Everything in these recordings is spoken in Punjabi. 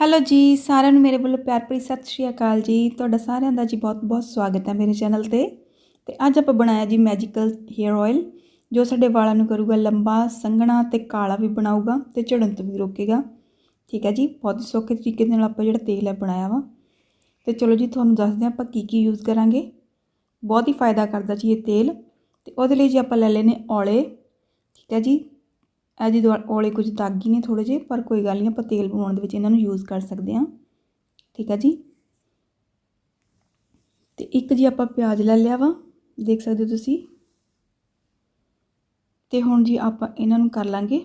ਹੈਲੋ ਜੀ, ਸਾਰਿਆਂ ਨੂੰ ਮੇਰੇ ਵੱਲੋਂ ਪਿਆਰ ਭਰੀ ਸਤਿ ਸ਼੍ਰੀ ਅਕਾਲ ਜੀ। ਤੁਹਾਡਾ ਸਾਰਿਆਂ ਦਾ ਜੀ ਬਹੁਤ-ਬਹੁਤ ਸਵਾਗਤ ਹੈ ਮੇਰੇ ਚੈਨਲ ਤੇ। ਤੇ ਅੱਜ ਆਪਾਂ ਬਣਾਇਆ ਜੀ ਮੈਜੀਕਲ ਹੇਅਰ ਆਇਲ ਜੋ ਸਾਡੇ ਵਾਲਾਂ ਨੂੰ ਕਰੂਗਾ ਲੰਬਾ, ਸੰਘਣਾ ਤੇ ਕਾਲਾ ਵੀ ਬਣਾਊਗਾ ਤੇ ਝੜਨ ਤੋਂ ਵੀ ਰੋਕੇਗਾ। ਠੀਕ ਹੈ ਜੀ, ਬਹੁਤ ਹੀ ਸੌਖੇ ਤਰੀਕੇ ਦੇ ਨਾਲ ਆਪਾਂ ਜਿਹੜਾ ਤੇਲ ਹੈ ਬਣਾਇਆ ਵਾ। ਤੇ ਚਲੋ ਜੀ, ਤੁਹਾਨੂੰ ਦੱਸਦੇ ਹਾਂ ਆਪਾਂ ਕੀ ਕੀ ਯੂਜ਼ ਕਰਾਂਗੇ। ਬਹੁਤ ਹੀ ਫਾਇਦਾ ਕਰਦਾ ਜੀ ਇਹ ਤੇਲ। ਤੇ ਉਹਦੇ ਲਈ ਜੀ ਆਪਾਂ ਲੈ ਲੈਨੇ ਔਲੇ। ਠੀਕ ਹੈ ਜੀ ਇਹ ਜੀ ਔਲੇ ਕੁਝ ਦਾਗੀ ਨੇ ਥੋੜੇ ਜਿਹੇ, ਪਰ ਕੋਈ ਗੱਲ ਨਹੀਂ, ਆਪਾਂ ਤੇਲ ਬਣਾਉਣ ਦੇ ਵਿੱਚ ਇਹਨਾਂ ਨੂੰ ਯੂਜ਼ ਕਰ ਸਕਦੇ ਹਾਂ। ਠੀਕ ਹੈ ਜੀ? ਤੇ ਇੱਕ ਜੀ ਆਪਾਂ ਪਿਆਜ਼ ਲੈ ਲਿਆ ਵਾ, ਦੇਖ ਸਕਦੇ ਹੋ ਤੁਸੀਂ। ਤੇ ਹੁਣ ਜੀ ਆਪਾਂ ਇਹਨਾਂ ਨੂੰ ਕਰ ਲਾਂਗੇ,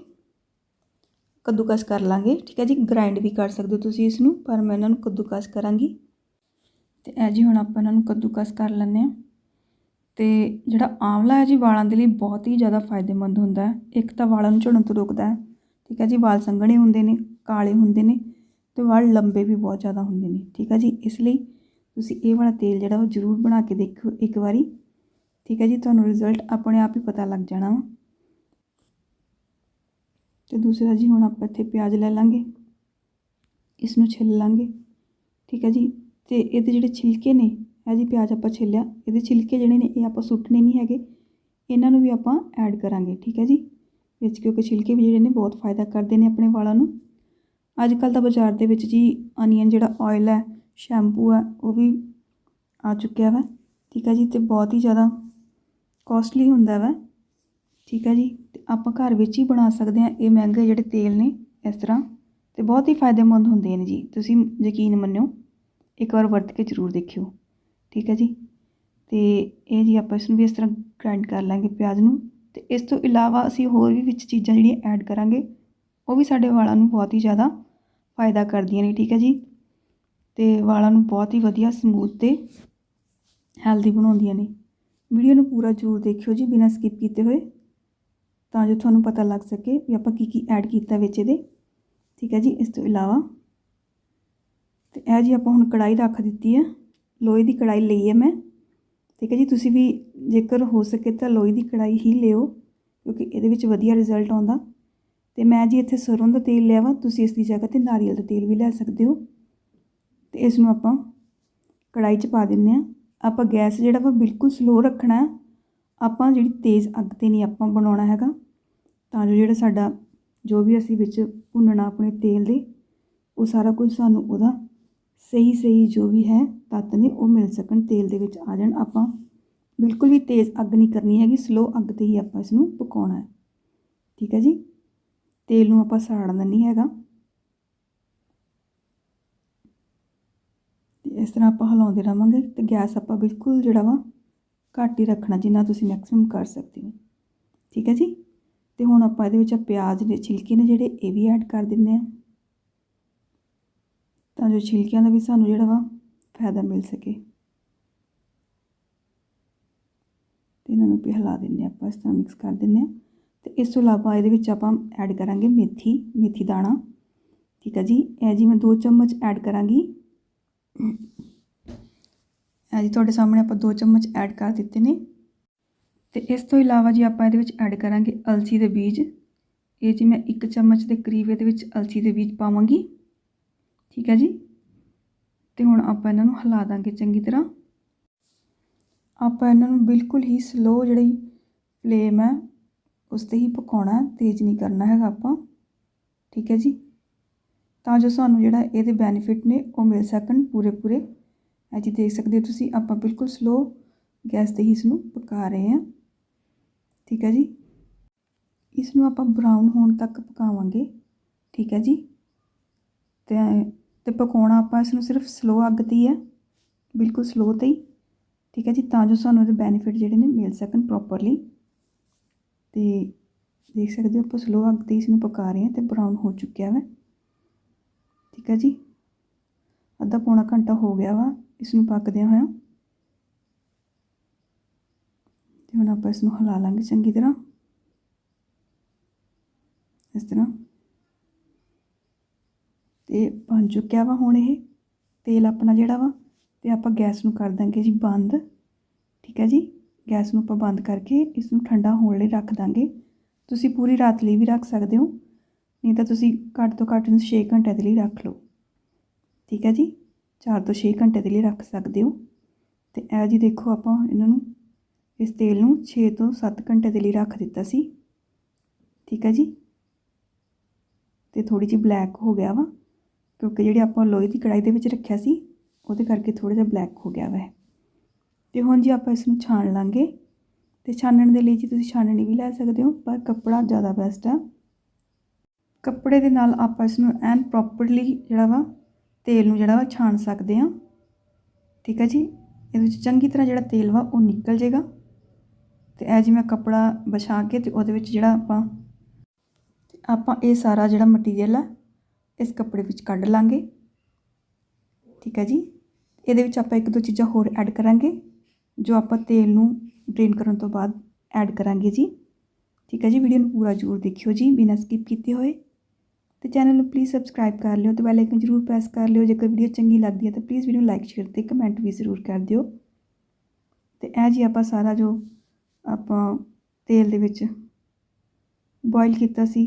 ਕੱਦੂਕਸ ਕਰ ਲਾਂਗੇ। ਠੀਕ ਹੈ ਜੀ? ਗ੍ਰਾਈਂਡ ਵੀ ਕਰ ਸਕਦੇ ਹੋ ਤੁਸੀਂ ਇਸ ਨੂੰ, ਪਰ ਮੈਂ ਇਹਨਾਂ ਨੂੰ ਕੱਦੂਕਸ ਕਰਾਂਗੀ। ਤੇ ਇਹ ਜੀ ਹੁਣ ਆਪਾਂ ਇਹਨਾਂ ਨੂੰ ਕੱਦੂਕਸ ਕਰ ਲੈਂਦੇ ਹਾਂ। ਅਤੇ ਜਿਹੜਾ ਆਂਵਲਾ ਹੈ ਜੀ, ਵਾਲਾਂ ਦੇ ਲਈ ਬਹੁਤ ਹੀ ਜ਼ਿਆਦਾ ਫਾਇਦੇਮੰਦ ਹੁੰਦਾ ਹੈ। ਇੱਕ ਤਾਂ ਵਾਲਾਂ ਨੂੰ ਝੜਨ ਤੋਂ ਰੋਕਦਾ ਹੈ, ਠੀਕ ਹੈ ਜੀ, ਵਾਲ ਸੰਘਣੇ ਹੁੰਦੇ ਨੇ, ਕਾਲੇ ਹੁੰਦੇ ਨੇ ਅਤੇ ਵਾਲ ਲੰਬੇ ਵੀ ਬਹੁਤ ਜ਼ਿਆਦਾ ਹੁੰਦੇ ਨੇ, ਠੀਕ ਹੈ ਜੀ। ਇਸ ਲਈ ਤੁਸੀਂ ਇਹ ਵਾਲਾ ਤੇਲ ਜਿਹੜਾ ਉਹ ਜ਼ਰੂਰ ਬਣਾ ਕੇ ਦੇਖੋ ਇੱਕ ਵਾਰੀ, ਠੀਕ ਹੈ ਜੀ। ਤੁਹਾਨੂੰ ਰਿਜ਼ਲਟ ਆਪਣੇ ਆਪ ਹੀ ਪਤਾ ਲੱਗ ਜਾਣਾ ਵਾ। ਤੇ ਦੂਸਰਾ ਜੀ, ਹੁਣ ਆਪਾਂ ਇੱਥੇ ਪਿਆਜ਼ ਲੈ ਲਾਂਗੇ ਇਸ ਨੂੰ ਛਿੱਲ ਲਾਂਗੇ, ਠੀਕ ਹੈ ਜੀ। ਤੇ ਇਹਦੇ ਜਿਹੜੇ ਛਿਲਕੇ ਨੇ ਇਹ ਜੀ ਪਿਆਜ਼ ਆਪਾਂ ਛਿੱਲਿਆ, ਇਹਦੇ ਛਿਲਕੇ ਜਿਹੜੇ ਨੇ ਇਹ ਆਪਾਂ ਸੁੱਟਣੇ ਨਹੀਂ ਹੈਗੇ, ਇਹਨਾਂ ਨੂੰ ਵੀ ਆਪਾਂ ਐਡ ਕਰਾਂਗੇ, ਠੀਕ ਹੈ ਜੀ? ਵਿੱਚ ਕਿਉਂਕਿ ਛਿਲਕੇ ਵੀ ਜਿਹੜੇ ਨੇ ਬਹੁਤ ਫਾਇਦਾ ਕਰਦੇ ਨੇ ਆਪਣੇ ਵਾਲਾਂ ਨੂੰ। ਅੱਜ ਕੱਲ ਤਾਂ ਬਾਜ਼ਾਰ ਦੇ ਵਿੱਚ ਜੀ ਅਨੀਅਨ ਜਿਹੜਾ ਆਇਲ ਹੈ ਸ਼ੈਂਪੂ ਹੈ, ਉਹ ਵੀ ਆ ਚੁੱਕਿਆ ਵਾ, ਠੀਕ ਹੈ ਜੀ? ਤੇ ਬਹੁਤ ਹੀ ਜ਼ਿਆਦਾ ਕੋਸਟਲੀ ਹੁੰਦਾ ਵਾ, ਠੀਕ ਹੈ ਜੀ? ਤੇ ਆਪਾਂ ਘਰ ਵਿੱਚ ਹੀ ਬਣਾ ਸਕਦੇ ਹਾਂ, ਇਹ ਮਹਿੰਗੇ ਜਿਹੜੇ ਤੇਲ ਨੇ ਇਸ ਤਰ੍ਹਾਂ, ਤੇ ਬਹੁਤ ਹੀ ਫਾਇਦੇਮੰਦ ਹੁੰਦੇ ਨੇ ਜੀ। ਤੁਸੀਂ ਯਕੀਨ ਮੰਨਿਓ, ਇੱਕ ਵਾਰ ਵਰਤ ਕੇ ਜ਼ਰੂਰ ਦੇਖਿਓ। ਠੀਕ ਹੈ ਜੀ? ਤੇ ਇਹ ਜੀ ਆਪਾਂ ਇਸ ਨੂੰ ਵੀ ਇਸ ਤਰ੍ਹਾਂ ਗ੍ਰਾਈਂਡ ਕਰ ਲਾਂਗੇ ਪਿਆਜ਼ ਨੂੰ। ਤੇ ਇਸ ਤੋਂ ਇਲਾਵਾ ਅਸੀਂ ਹੋਰ ਵੀ ਵਿੱਚ ਚੀਜ਼ਾਂ ਜਿਹੜੀਆਂ ਐਡ ਕਰਾਂਗੇ, ਉਹ ਵੀ ਸਾਡੇ ਵਾਲਾਂ ਨੂੰ ਬਹੁਤ ਹੀ ਜ਼ਿਆਦਾ ਫਾਇਦਾ ਕਰਦੀਆਂ ਨੇ, ਠੀਕ ਹੈ ਜੀ? ਤੇ ਵਾਲਾਂ ਨੂੰ ਬਹੁਤ ਹੀ ਵਧੀਆ ਸਮੂਥ ਤੇ ਹੈਲਦੀ ਬਣਾਉਂਦੀਆਂ ਨੇ। ਵੀਡੀਓ ਨੂੰ ਪੂਰਾ ਜ਼ਰੂਰ ਦੇਖਿਓ ਜੀ, ਬਿਨਾਂ ਸਕਿਪ ਕੀਤੇ ਹੋਏ। ਤਾਂ ਜੋ ਤੁਹਾਨੂੰ ਪਤਾ ਲੱਗ ਸਕੇ ਵੀ ਆਪਾਂ ਕੀ ਕੀ ਐਡ ਕੀਤਾ ਵਿੱਚ ਇਹਦੇ। ਠੀਕ ਹੈ ਜੀ, ਇਸ ਤੋਂ ਇਲਾਵਾ। ਤੇ ਇਹ ਜੀ ਆਪਾਂ ਹੁਣ ਕੜਾਈ ਰੱਖ ਦਿੱਤੀ ਹੈ। ਲੋਹੇ ਦੀ ਕੜਾਈ ਲਈ ਹੈ ਮੈਂ। ਠੀਕ ਹੈ ਜੀ, ਤੁਸੀਂ ਵੀ ਜੇਕਰ ਹੋ ਸਕੇ ਤਾਂ ਲੋਹੇ ਦੀ ਕੜਾਈ ਹੀ ਲਿਓ, ਕਿਉਂਕਿ ਇਹਦੇ ਵਿੱਚ ਵਧੀਆ ਰਿਜ਼ਲਟ ਆਉਂਦਾ। ਤੇ ਮੈਂ ਜੀ ਇੱਥੇ ਸਰੋਂ ਦਾ ਤੇਲ ਲਿਆ ਵਾ, ਤੁਸੀਂ ਇਸ ਦੀ ਜਗ੍ਹਾ ਤੇ ਨਾਰੀਅਲ ਦਾ ਤੇਲ ਵੀ ਲੈ ਸਕਦੇ ਹੋ। ਤੇ ਇਸ ਨੂੰ ਆਪਾਂ ਕੜਾਈ 'ਚ ਪਾ ਦਿੰਨੇ ਆ ਆਪਾਂ ਗੈਸ ਜਿਹੜਾ ਵਾ ਬਿਲਕੁਲ ਸਲੋ ਰੱਖਣਾ ਹੈ। ਆਪਾਂ ਜਿਹੜੀ ਤੇਜ਼ ਅੱਗ ਤੇ ਨਹੀਂ ਆਪਾਂ ਬਣਾਉਣਾ ਹੈਗਾ। ਤਾਂ ਜੋ ਜਿਹੜਾ ਸਾਡਾ ਜੋ ਵੀ ਅਸੀਂ ਵਿੱਚ ਭੁੰਨਣਾ ਆਪਣੇ ਤੇਲ ਦੇ, ਉਹ ਸਾਰਾ ਕੁਝ ਸਾਨੂੰ ਉਹਦਾ ਸਹੀ ਸਹੀ ਜੋ ਵੀ ਹੈ, ਤੱਤ ਨੇ ਉਹ ਮਿਲ ਸਕਣ। ਤੇਲ ਦੇ ਵਿੱਚ ਆ ਜਾਣ ਆਪਾਂ। ਬਿਲਕੁਲ ਵੀ ਤੇਜ਼ ਅੱਗ ਨਹੀਂ ਕਰਨੀ ਹੈਗੀ ਸਲੋ ਅੱਗ ਤੇ ਹੀ ਆਪਾਂ ਇਸ ਨੂੰ ਪਕਾਉਣਾ ਹੈ। ਠੀਕ ਹੈ ਜੀ? ਤੇਲ ਨੂੰ ਆਪਾਂ ਸਾੜਨਾ ਨਹੀਂ ਹੈਗਾ। ਤੇ ਇਸ ਤਰ੍ਹਾਂ ਆਪਾਂ ਹਿਲਾਉਂਦੇ ਰਹਾਂਗੇ ਤੇ ਗੈਸ ਆਪਾਂ ਬਿਲਕੁਲ ਜਿਹੜਾ ਵਾ ਘੱਟ ਹੀ ਰੱਖਣਾ, ਜਿੰਨਾ ਤੁਸੀਂ ਮੈਕਸਿਮਮ ਕਰ ਸਕਦੇ ਹੋ। ਠੀਕ ਹੈ ਜੀ? ਤੇ ਹੁਣ ਆਪਾਂ ਇਹਦੇ ਵਿੱਚ ਪਿਆਜ਼ ਦੇ ਛਿਲਕੇ ਨੇ ਜਿਹੜੇ, ਇਹ ਵੀ ਐਡ ਕਰ ਦਿੰਦੇ ਆ ਤਾਂ ਜੋ ਛਿਲਕਿਆਂ ਦਾ ਵੀ ਸਾਨੂੰ ਜਿਹੜਾ ਵਾ ਫਾਇਦਾ ਮਿਲ ਸਕੇ। ਤੇ ਇਹਨਾਂ ਨੂੰ ਵੀ ਹਿਲਾ ਦਿੰਨੇ ਆਪਾਂ, ਇਸ ਤਰ੍ਹਾਂ ਮਿਕਸ ਕਰ ਦਿੰਨੇ ਆ ਤੇ ਇਸ ਤੋਂ ਇਲਾਵਾ ਇਹਦੇ ਵਿੱਚ ਆਪਾਂ ਐਡ ਕਰਾਂਗੇ ਮੇਥੀ ਮੇਥੀ ਦਾਣਾ। ਠੀਕ ਹੈ ਜੀ? ਇਹ ਜੀ ਮੈਂ 2 ਚਮਚ ਐਡ ਕਰਾਂਗੀ। ਇਹ ਜੀ ਤੁਹਾਡੇ ਸਾਹਮਣੇ ਆਪਾਂ 2 ਚਮਚ ਐਡ ਕਰ ਦਿੱਤੇ ਨੇ। ਤੇ ਇਸ ਤੋਂ ਇਲਾਵਾ ਜੀ ਆਪਾਂ ਇਹਦੇ ਵਿੱਚ ਐਡ ਕਰਾਂਗੇ ਅਲਸੀ ਦੇ ਬੀਜ। ਇਹ ਜੀ ਮੈਂ 1 ਚਮਚ ਦੇ ਕਰੀਬ ਇਹਦੇ ਵਿੱਚ ਅਲਸੀ ਦੇ ਬੀਜ ਪਾਵਾਂਗੀ। ਠੀਕ ਹੈ ਜੀ? ਤੇ ਹੁਣ ਆਪਾਂ ਇਹਨਾਂ ਨੂੰ ਹਿਲਾ ਦਾਂਗੇ ਚੰਗੀ ਤਰ੍ਹਾਂ। ਆਪਾਂ ਇਹਨਾਂ ਨੂੰ ਬਿਲਕੁਲ ਹੀ ਸਲੋ ਜਿਹੜੀ ਫਲੇਮ ਹੈ, ਉਸ ਤੇ ਹੀ ਪਕਾਉਣਾ ਤੇਜ਼ ਨਹੀਂ ਕਰਨਾ ਹੈਗਾ ਆਪਾਂ। ਠੀਕ ਹੈ ਜੀ? ਤਾਂ ਜੋ ਸਾਨੂੰ ਜਿਹੜਾ ਇਹਦੇ ਬੈਨੀਫਿਟ ਨੇ, ਉਹ ਮਿਲ ਸਕਣ ਪੂਰੇ ਪੂਰੇ ਇਹ ਜੀ ਦੇਖ ਸਕਦੇ ਹੋ ਤੁਸੀਂ, ਆਪਾਂ ਬਿਲਕੁਲ ਸਲੋ ਗੈਸ ਤੇ ਹੀ ਇਸ ਨੂੰ ਪਕਾ ਰਹੇ ਹਾਂ। ਠੀਕ ਹੈ ਜੀ? ਇਸ ਨੂੰ ਆਪਾਂ ਬਰਾਊਨ ਹੋਣ ਤੱਕ ਪਕਾਵਾਂਗੇ। ਠੀਕ ਹੈ ਜੀ? ਤੇ ਤੇ ਪਕਾਉਣਾ ਆਪਾਂ ਇਸ ਨੂੰ ਸਿਰਫ ਸਲੋ ਅੱਗ ਤੇ ਹੀ ਹੈ, ਬਿਲਕੁਲ ਸਲੋ ਤੇ ਹੀ, ਠੀਕ ਹੈ ਜੀ, ਤਾਂ ਜੋ ਸਾਨੂੰ ਇਹਦੇ ਬੈਨੀਫਿਟ ਜਿਹੜੇ ਨੇ ਮਿਲ ਸਕਣ ਪ੍ਰੋਪਰਲੀ ਤੇ ਦੇਖ ਸਕਦੇ ਹੋ ਆਪਾਂ ਸਲੋ ਅੱਗ ਤੇ ਇਸ ਨੂੰ ਪਕਾ ਰਹੇ ਹਾਂ ਤੇ ਬਰਾਊਨ ਹੋ ਚੁੱਕਿਆ ਵਾ, ਠੀਕ ਹੈ ਜੀ, ਅੱਧਾ ਪੌਣਾ ਘੰਟਾ ਹੋ ਗਿਆ ਵਾ ਇਸ ਨੂੰ ਪੱਕਦਿਆਂ ਹੋਇਆ ਤੇ ਹੁਣ ਆਪਾਂ ਇਸ ਨੂੰ ਹਿਲਾ ਲਾਂਗੇ ਚੰਗੀ ਤਰ੍ਹਾਂ, ਇਸ ਤਰ੍ਹਾਂ। ਤੇ ਬਣ ਚੁੱਕਿਆ ਵਾ ਹੁਣ ਇਹ। ਤੇਲ ਆਪਣਾ ਜਿਹੜਾ ਵਾ ਤੇ ਆਪਾਂ ਗੈਸ ਨੂੰ ਕਰ ਦਾਂਗੇ ਜੀ ਬੰਦ। ਠੀਕ ਹੈ ਜੀ? ਗੈਸ ਨੂੰ ਆਪਾਂ ਬੰਦ ਕਰਕੇ ਇਸ ਨੂੰ ਠੰਡਾ ਹੋਣ ਲਈ ਰੱਖ ਦਾਂਗੇ। ਤੁਸੀਂ ਪੂਰੀ ਰਾਤ ਲਈ ਵੀ ਰੱਖ ਸਕਦੇ ਹੋ, ਨਹੀਂ ਤਾਂ ਤੁਸੀਂ ਘੱਟ ਤੋਂ ਘੱਟ ਇਹਨੂੰ 6 ਘੰਟੇ ਦੇ ਲਈ ਰੱਖ ਲਓ। ਠੀਕ ਹੈ ਜੀ? 4 ਤੋਂ 6 ਘੰਟੇ ਦੇ ਲਈ ਰੱਖ ਸਕਦੇ ਹੋ। ਤੇ ਇਹ ਜੀ ਦੇਖੋ ਆਪਾਂ ਇਹਨਾਂ ਨੂੰ, ਇਸ ਤੇਲ ਨੂੰ 6 ਤੋਂ 7 ਘੰਟੇ ਦੇ ਲਈ ਰੱਖ ਦਿੱਤਾ ਸੀ। ਠੀਕ ਹੈ ਜੀ? ਤੇ ਥੋੜੀ ਜਿਹੀ ਬਲੈਕ ਹੋ ਗਿਆ ਵਾ। ਕਿਉਂਕਿ ਜਿਹੜੇ ਆਪਾਂ ਲੋਹੇ ਦੀ ਕੜਾਈ ਦੇ ਵਿੱਚ ਰੱਖਿਆ ਸੀ, ਉਹਦੇ ਕਰਕੇ ਥੋੜਾ ਜਿਹਾ ਬਲੈਕ ਹੋ ਗਿਆ ਵਾ। ਇਹ। ਤੇ ਹੁਣ ਜੀ ਆਪਾਂ ਇਸ ਨੂੰ ਛਾਣ ਲਾਂਗੇ। ਤੇ ਛਾਣਨ ਦੇ ਲਈ ਜੀ ਤੁਸੀਂ ਛਾਣਨੀ ਵੀ ਲੈ ਸਕਦੇ ਹੋ, ਪਰ ਕੱਪੜਾ ਜ਼ਿਆਦਾ ਬੈਸਟ ਆ। ਕੱਪੜੇ ਦੇ ਨਾਲ ਆਪਾਂ ਇਸ ਨੂੰ ਐਨ ਪ੍ਰੋਪਰਲੀ ਜਿਹੜਾ ਵਾ, ਤੇਲ ਨੂੰ ਜਿਹੜਾ ਵਾ ਛਾਣ ਸਕਦੇ ਆ ਠੀਕ ਹੈ ਜੀ? ਇਹਦੇ ਵਿੱਚ ਚੰਗੀ ਤਰ੍ਹਾਂ ਜਿਹੜਾ ਤੇਲ ਵਾ ਉਹ ਨਿਕਲ ਜਾਏਗਾ। ਤੇ ਇਹ ਜੀ ਮੈਂ ਕੱਪੜਾ ਵਿਛਾ ਕੇ ਤੇ ਉਹਦੇ ਵਿੱਚ ਜਿਹੜਾ ਆਪਾਂ ਆਪਾਂ ਇਹ ਸਾਰਾ ਜਿਹੜਾ ਮਟੀਰੀਅਲ ਆ ਇਸ ਕੱਪੜੇ ਵਿੱਚ ਕੱਢ ਲਾਂਗੇ। ਠੀਕ ਹੈ ਜੀ? ਇਹਦੇ ਵਿੱਚ ਆਪਾਂ ਇੱਕ ਦੋ ਚੀਜ਼ਾਂ ਹੋਰ ਐਡ ਕਰਾਂਗੇ, ਜੋ ਆਪਾਂ ਤੇਲ ਨੂੰ ਡਰੇਨ ਕਰਨ ਤੋਂ ਬਾਅਦ ਐਡ ਕਰਾਂਗੇ ਜੀ। ਠੀਕ ਹੈ ਜੀ? ਵੀਡੀਓ ਨੂੰ ਪੂਰਾ ਜ਼ਰੂਰ ਦੇਖਿਓ ਜੀ, ਬਿਨਾਂ ਸਕਿਪ ਕੀਤੇ ਹੋਏ। ਤੇ ਚੈਨਲ ਨੂੰ ਪਲੀਜ਼ ਸਬਸਕ੍ਰਾਈਬ ਕਰ ਲਿਓ ਤੇ ਬੈਲ ਆਈਕਨ ਜ਼ਰੂਰ ਪ੍ਰੈਸ ਕਰ ਲਿਓ। ਜੇਕਰ ਵੀਡੀਓ ਚੰਗੀ ਲੱਗਦੀ ਹੈ ਤਾਂ ਪਲੀਜ਼ ਵੀਡੀਓ ਨੂੰ ਲਾਈਕ ਸ਼ੇਅਰ ਤੇ ਕਮੈਂਟ ਵੀ ਜ਼ਰੂਰ ਕਰ ਦਿਓ। ਤੇ ਇਹ ਜੀ ਆਪਾਂ ਸਾਰਾ ਜੋ ਆਪਾਂ ਤੇਲ ਦੇ ਵਿੱਚ ਬੋਇਲ ਕੀਤਾ ਸੀ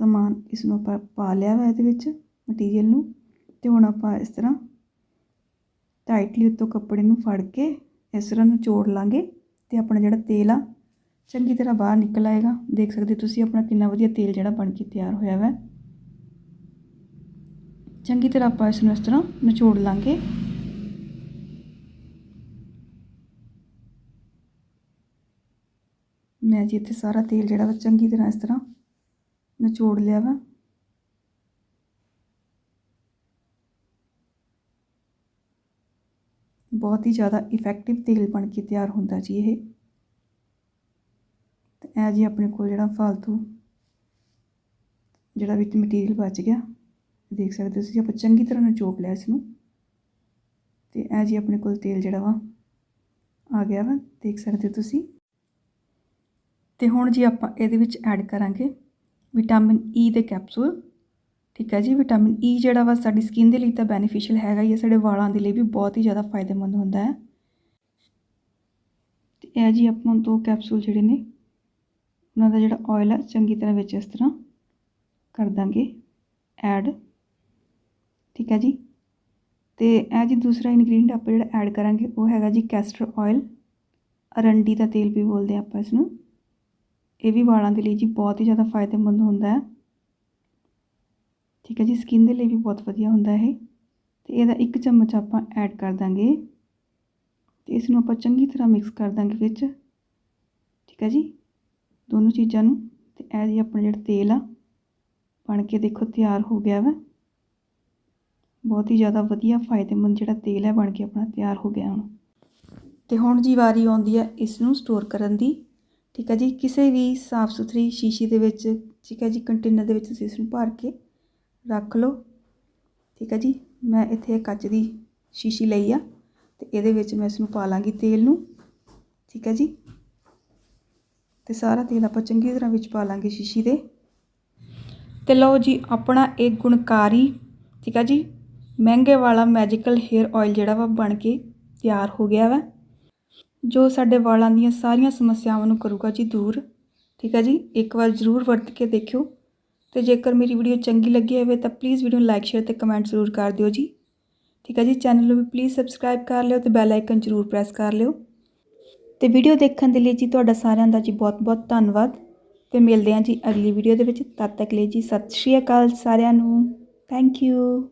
ਸਮਾਨ ਇਸ ਨੂੰ ਆਪਾਂ ਪਾ ਲਿਆ ਵਾ ਇਹਦੇ ਵਿੱਚ ਮਟੀਰੀਅਲ ਨੂੰ ਤੇ ਹੁਣ ਆਪਾਂ ਇਸ ਤਰ੍ਹਾਂ ਟਾਈਟਲੀ ਉੱਤੋਂ ਕੱਪੜੇ ਨੂੰ ਫੜ ਕੇ ਇਸ ਤਰ੍ਹਾਂ ਨਿਚੋੜ ਲਾਂਗੇ ਤੇ ਆਪਣਾ ਜਿਹੜਾ ਤੇਲ ਆ, ਚੰਗੀ ਤਰ੍ਹਾਂ ਬਾਹਰ ਨਿਕਲ ਆਏਗਾ। ਦੇਖ ਸਕਦੇ ਹੋ ਤੁਸੀਂ ਆਪਣਾ ਕਿੰਨਾ ਵਧੀਆ ਤੇਲ ਜਿਹੜਾ ਬਣ ਕੇ ਤਿਆਰ ਹੋਇਆ ਵਾ। ਚੰਗੀ ਤਰ੍ਹਾਂ ਆਪਾਂ ਇਸ ਨੂੰ ਇਸ ਤਰ੍ਹਾਂ ਨਿਚੋੜ ਲਾਂਗੇ। ਮੈਂ ਜੀ ਇੱਥੇ ਸਾਰਾ ਤੇਲ ਜਿਹੜਾ ਵਾ ਚੰਗੀ ਤਰ੍ਹਾਂ ਇਸ ਤਰ੍ਹਾਂ ਨਿਚੋੜ ਲਿਆ ਵਾ। ਬਹੁਤ ਹੀ ਜ਼ਿਆਦਾ ਇਫੈਕਟਿਵ ਤੇਲ ਬਣ ਕੇ ਤਿਆਰ ਹੁੰਦਾ ਜੀ ਇਹ। ਤੇ ਇਹ ਜੀ ਆਪਣੇ ਕੋਲ ਜਿਹੜਾ ਫालतू ਜਿਹੜਾ ਵਿੱਚ ਮਟੀਰੀਅਲ ਬਚ ਗਿਆ, ਦੇਖ ਸਕਦੇ ਹੋ ਤੁਸੀਂ, ਆਪਾਂ ਚੰਗੀ ਤਰ੍ਹਾਂ ਨਿਚੋੜ ਲਿਆ ਇਸ ਨੂੰ ਤੇ ਇਹ ਜੀ ਆਪਣੇ ਕੋਲ ਤੇਲ ਜਿਹੜਾ ਵਾ, ਆ ਗਿਆ ਵਾ, ਦੇਖ ਸਕਦੇ ਹੋ ਤੁਸੀਂ। ਤੇ ਹੁਣ ਜੀ ਆਪਾਂ ਇਹਦੇ ਵਿੱਚ ਐਡ ਕਰਾਂਗੇ। ਵਿਟਾਮਿਨ ਈ ਦੇ ਕੈਪਸੂਲ ਠੀਕ ਹੈ ਜੀ? ਵਿਟਾਮਿਨ ਈ ਜਿਹੜਾ ਵਾ ਸਾਡੀ ਸਕਿਨ ਦੇ ਲਈ ਤਾਂ ਬੈਨੀਫੀਸ਼ੀਅਲ ਹੈਗਾ ਹੀ ਹੈ, ਸਾਡੇ ਵਾਲਾਂ ਦੇ ਲਈ ਵੀ ਬਹੁਤ ਹੀ ਜ਼ਿਆਦਾ ਫਾਇਦੇਮੰਦ ਹੁੰਦਾ ਹੈ। ਤੇ ਇਹ ਜੀ ਆਪਾਂ ਦੋ ਕੈਪਸੂਲ ਜਿਹੜੇ ਨੇ, ਉਹਨਾਂ ਦਾ ਜਿਹੜਾ ਆਇਲ ਹੈ ਚੰਗੀ ਤਰ੍ਹਾਂ ਵਿੱਚ ਇਸ ਤਰ੍ਹਾਂ ਕਰ ਦਾਂਗੇ ਐਡ ਠੀਕ ਹੈ ਜੀ? ਤੇ ਇਹ ਜੀ ਦੂਸਰਾ ਇਨਗਰੀਡੀਐਂਟ ਆਪਾਂ ਜਿਹੜਾ ਐਡ ਕਰਾਂਗੇ, ਉਹ ਹੈਗਾ ਜੀ ਕੈਸਟਰ ਆਇਲ ਅਰੰਡੀ ਦਾ ਤੇਲ ਵੀ ਬੋਲਦੇ ਆ ਆਪਾਂ ਇਸ ਨੂੰ ਇਹ ਵੀ ਵਾਲਾਂ ਦੇ ਲਈ ਜੀ ਬਹੁਤ ਹੀ ਜ਼ਿਆਦਾ ਫਾਇਦੇਮੰਦ ਹੁੰਦਾ ਹੈ। ਠੀਕ ਹੈ ਜੀ ਸਕਿਨ ਦੇ ਲਈ ਵੀ ਬਹੁਤ ਵਧੀਆ ਹੁੰਦਾ ਇਹ। ਤੇ ਇਹਦਾ ਇੱਕ ਚਮਚ ਆਪਾਂ ਐਡ ਕਰ ਦਾਂਗੇ। ਤੇ ਇਸ ਨੂੰ ਆਪਾਂ ਚੰਗੀ ਤਰ੍ਹਾਂ ਮਿਕਸ ਕਰ ਦਾਂਗੇ ਵਿੱਚ। ਠੀਕ ਹੈ ਜੀ, ਦੋਨੋਂ ਚੀਜ਼ਾਂ ਨੂੰ। ਤੇ ਇਹ ਜੀ ਆਪਣਾ ਜਿਹੜਾ ਤੇਲ ਆ, ਬਣ ਕੇ ਦੇਖੋ ਤਿਆਰ ਹੋ ਗਿਆ ਵਾ। ਬਹੁਤ ਹੀ ਜ਼ਿਆਦਾ ਵਧੀਆ ਫਾਇਦੇਮੰਦ ਜਿਹੜਾ ਤੇਲ ਹੈ, ਬਣ ਕੇ ਆਪਣਾ ਤਿਆਰ ਹੋ ਗਿਆ ਹੁਣ। ਤੇ ਹੁਣ ਜੀ ਵਾਰੀ ਆਉਂਦੀ ਹੈ ਇਸ ਨੂੰ ਸਟੋਰ ਕਰਨ ਦੀ। ਠੀਕ ਹੈ ਜੀ, ਕਿਸੇ ਵੀ ਸਾਫ਼ ਸੁਥਰੀ ਸ਼ੀਸ਼ੀ ਦੇ ਵਿੱਚ, ਠੀਕ ਹੈ ਜੀ, ਕੰਟੇਨਰ ਦੇ ਵਿੱਚ ਤੁਸੀਂ ਇਸ ਨੂੰ ਭਰ ਕੇ ਰੱਖ ਲਓ। ਠੀਕ ਹੈ ਜੀ, ਮੈਂ ਇੱਥੇ ਕੱਚ ਦੀ ਸ਼ੀਸ਼ੀ ਲਈ ਆ ਤੇ ਇਹਦੇ ਵਿੱਚ ਮੈਂ ਇਸ ਨੂੰ ਪਾ ਲਾਂਗੀ ਤੇਲ ਨੂੰ। ਠੀਕ ਹੈ ਜੀ, ਤੇ ਸਾਰਾ ਤੇਲ ਆਪਾਂ ਚੰਗੀ ਤਰ੍ਹਾਂ ਵਿੱਚ ਪਾ ਲਾਂਗੇ ਸ਼ੀਸ਼ੀ ਦੇ। ਤੇ ਲਓ ਜੀ, ਆਪਣਾ ਇਹ ਗੁਣਕਾਰੀ, ਠੀਕ ਹੈ ਜੀ, ਮਹਿੰਗੇ ਵਾਲਾ ਮੈਜੀਕਲ ਹੇਅਰ ਆਇਲ ਜਿਹੜਾ ਵਾ ਬਣ ਕੇ ਤਿਆਰ ਹੋ ਗਿਆ ਵਾ। ਜੋ ਸਾਡੇ ਵਾਲਾਂ ਦੀਆਂ ਸਾਰੀਆਂ ਸਮੱਸਿਆਵਾਂ ਨੂੰ ਕਰੂਗਾ ਜੀ ਦੂਰ। ਠੀਕ ਹੈ ਜੀ? ਇੱਕ ਵਾਰ ਜ਼ਰੂਰ ਵਰਤ ਕੇ ਦੇਖਿਓ। ਤੇ ਜੇਕਰ ਮੇਰੀ ਵੀਡੀਓ ਚੰਗੀ ਲੱਗੀ ਹੋਵੇ ਤਾਂ ਪਲੀਜ਼ ਵੀਡੀਓ ਨੂੰ ਲਾਈਕ ਸ਼ੇਅਰ ਤੇ ਕਮੈਂਟ ਜ਼ਰੂਰ ਕਰ ਦਿਓ ਜੀ। ਠੀਕ ਹੈ ਜੀ? ਚੈਨਲ ਨੂੰ ਵੀ ਪਲੀਜ਼ ਸਬਸਕ੍ਰਾਈਬ ਕਰ ਲਿਓ ਤੇ ਬੈਲ ਆਈਕਨ ਜ਼ਰੂਰ ਪ੍ਰੈਸ ਕਰ ਲਿਓ। ਤੇ ਵੀਡੀਓ ਦੇਖਣ ਦੇ ਲਈ ਜੀ ਤੁਹਾਡਾ ਸਾਰਿਆਂ ਦਾ ਜੀ ਬਹੁਤ-ਬਹੁਤ ਧੰਨਵਾਦ। ਤੇ ਮਿਲਦੇ ਹਾਂ ਜੀ ਅਗਲੀ ਵੀਡੀਓ ਦੇ ਵਿੱਚ। ਤਦ ਤੱਕ ਲਈ ਜੀ ਸਤਿ ਸ਼੍ਰੀ ਅਕਾਲ ਸਾਰਿਆਂ ਨੂੰ। Thank you